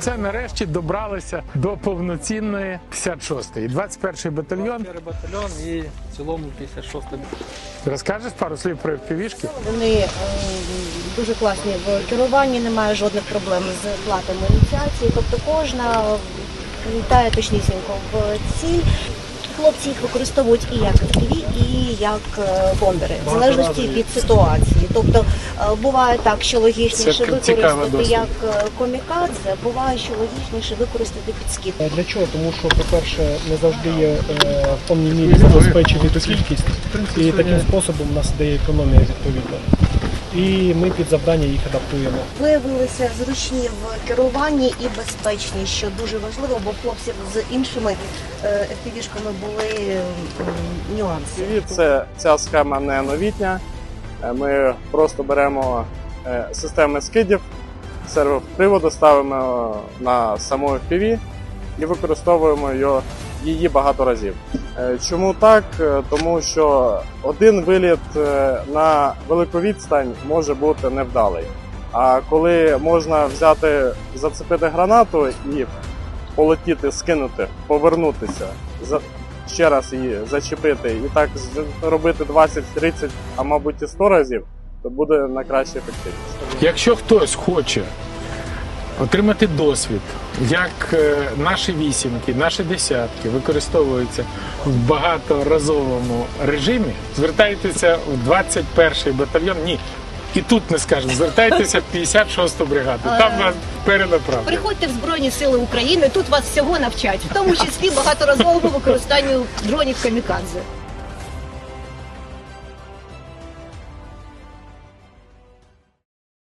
Це нарешті добралися до повноцінної 56-ї. 21-й батальйон. Перший батальйон і в цілому 56 Розкажеш пару слів про півішки? Вони е, дуже класні в керуванні, немає жодних проблем з платами ініціації. Тобто кожна літає точнісінько в ціль. Хлопці їх використовують і як FPV, і як е, бомбери, в залежності від ситуації. Тобто е, буває так, що логічніше використати як е, комікадзе, буває, що логічніше використати під. Е, Для чого? Тому що, по-перше, не завжди є в повній мірі забезпечити кількість, і таким способом у нас дає економія відповідно. І ми під завдання їх адаптуємо. Виявилися зручні в керуванні і безпечні, що дуже важливо, бо хлопців з іншими е, були нюанси. Це ця схема не новітня. Е, Ми просто беремо е, системи скидів, сервоприводу ставимо на саму FPV і використовуємо його- її багато разів. Е, Чому так? Е, Тому що один виліт е, на велику відстань може бути невдалий. А коли можна взяти, зацепити гранату і полетіти, скинути, повернутися, ще раз її зачепити і так робити 20, 30, а мабуть і 100 разів, то буде на краще ефективність. Якщо хтось хоче отримати досвід, як е, наші вісімки, наші десятки використовуються в багаторазовому режимі, звертайтеся в 21-й батальйон. Ні. І тут не скажемо, звертайтеся в 56-ту бригаду. Там вас перенаправлять. Приходьте в Збройні Сили України, тут вас всього навчать, в тому числі багаторазовому використанню дронів камікадзе.